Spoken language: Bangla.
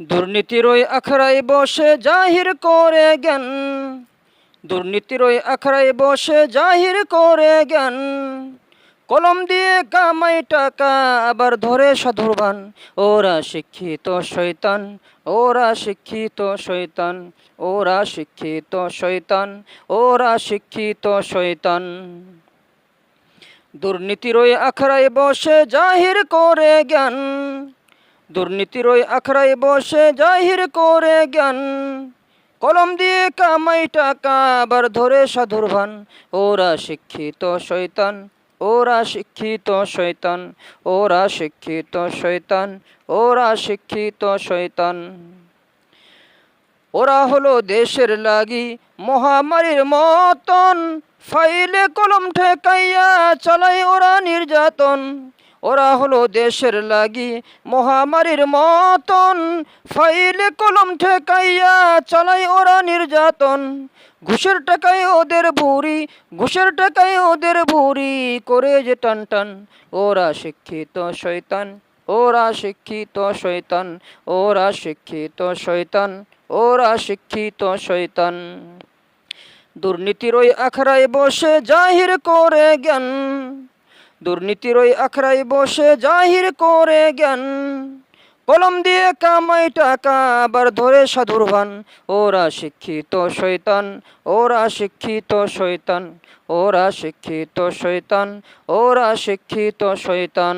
দুর্নীতির ওই আখড়ায় বসে জাহির করে জ্ঞান। দুর্নীতির ওই আখড়ায় বসে জাহির করে জ্ঞান। কলম দিয়ে কামাই টাকা আবার ধরে সাধুরবান ওরা শিক্ষিত শয়তান, ওরা শিক্ষিত শয়তান, ওরা শিক্ষিত শৈতান ওরা শিক্ষিত শয়তান। দুর্নীতির ওই আখড়ায় বসে জাহির করে জ্ঞান। দুর্নীতির ওই আখড়ায় বসে জাহির করে জ্ঞান। কলম দিয়ে কামাই টাকা, আবার ধরে সাধুর ভান। ওরা শিক্ষিত শয়তান, ওরা শিক্ষিত শয়তান, ওরা শিক্ষিত শয়তান, ওরা শিক্ষিত শয়তান। ওরা হলো দেশের লাগি মহামারীর মতন। ফাইলে কলম ঠেকাইয়া চালাই ওরা নির্যাতন। ওরা হলো দেশের লাগি মহামারীর মতন। ফাইলে, কলম ঠেকাইয়া চালাই ওরা নির্যাতন। ঘুষের টাকায় ওদের বুড়ি ঘুষের টাকায় ওদের বুড়ি করে যে টান টান। ওরা শিক্ষিত শৈতান ওরা শিক্ষিত শয়তান, ওরা শিক্ষিত শয়তান, ওরা শিক্ষিত শয়তান। দুর্নীতির ওই আখড়ায় বসে জাহির করে জ্ঞান। দুর্নীতির ওই আখড়াই বসে জাহির করে জ্ঞান। কলম দিয়ে কামাই টাকা, আবার ধরে সাধুর ভান। ওরা শিক্ষিত শৈতান ওরা শিক্ষিত শৈতান ওরা শিক্ষিত শৈতান ওরা শিক্ষিত শয়তান।